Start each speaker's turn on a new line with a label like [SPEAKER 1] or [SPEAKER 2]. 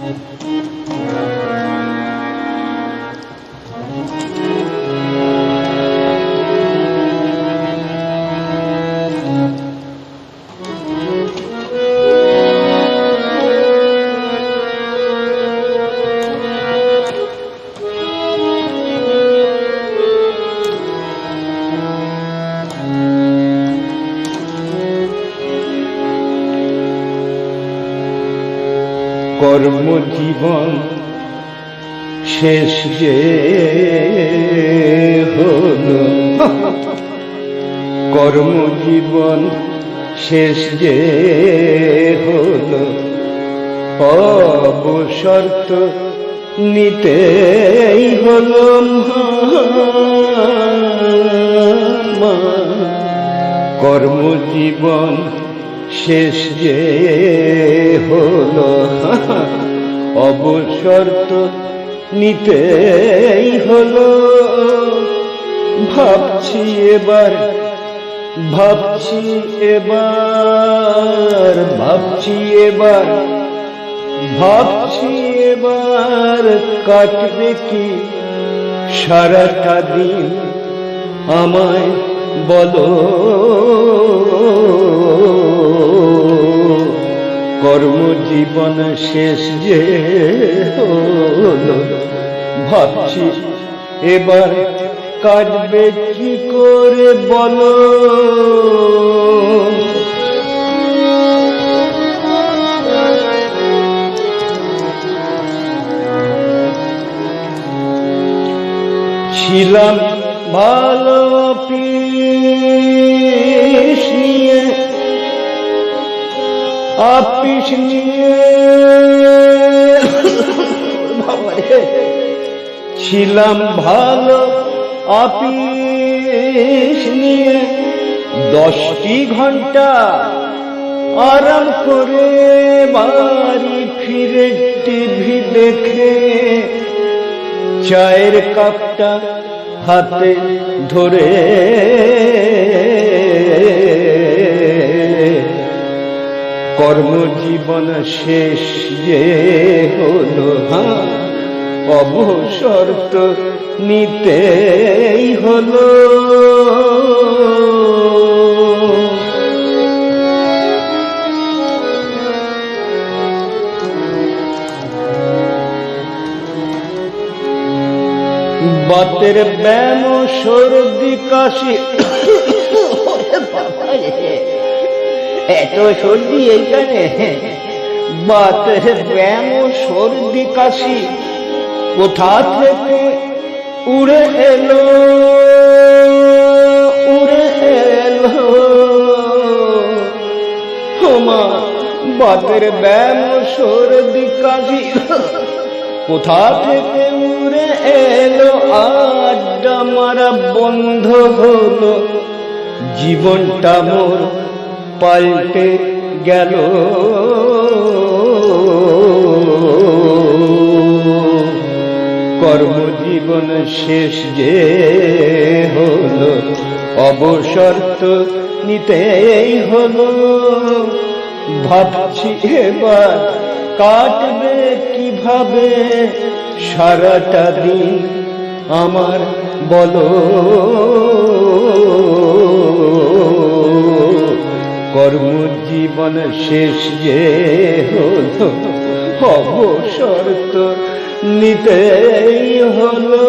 [SPEAKER 1] Thank you. কর্মজীবন শেষ যে হলো। কর্মজীবন শেষ যে হল। অবসর তো নিতেই হলো কর্মজীবন শেষ যে হল, অবসর তো নিতেই হলো। ভাবছি এবার ভাবছি এবার ভাবছি এবার ভাবছি এবার কাটবে কি সারাটা দিন আমায় বলো কর্মজীবন শেষ যে ভাবছি এবার কাটবে কি করে বলো। ছিলাম ভালো পিস নিয়ে আপিস নিয়ে ছিলাম ভালো আপিস নিয়ে দশটি ঘণ্টা আরাম করে বাড়ি ফিরে টিভি দেখে, চায়ের কাপটা হাতে ধরে। কর্মজীবন শেষ যে হলো হ্যাঁ অবসর তো নিতেই হলো। বাতের ব্যায়াম সর্দি কাশি।
[SPEAKER 2] এত সর্দি এইখানে?
[SPEAKER 1] বাতের ব্যাম সর্দি কাশি। কোথা থেকে উড়ে এলো? উড়ে এলো। হোমা বাতের ব্যায়াম সর্দি কাশি। কোথা থেকে উড়ে এলো আড্ডা মারা বন্ধ হলো? জীবনটা মোর পাল্টে গেল। কর্মজীবন শেষ যে হলো, অবসর তো নিতেই হলো। ভাবছি এবার কাটবে কীভাবে? সারাটা দিন আমার বলো। কর্মজীবন শেষ যে হলো অবসর তো নিতেই হলো।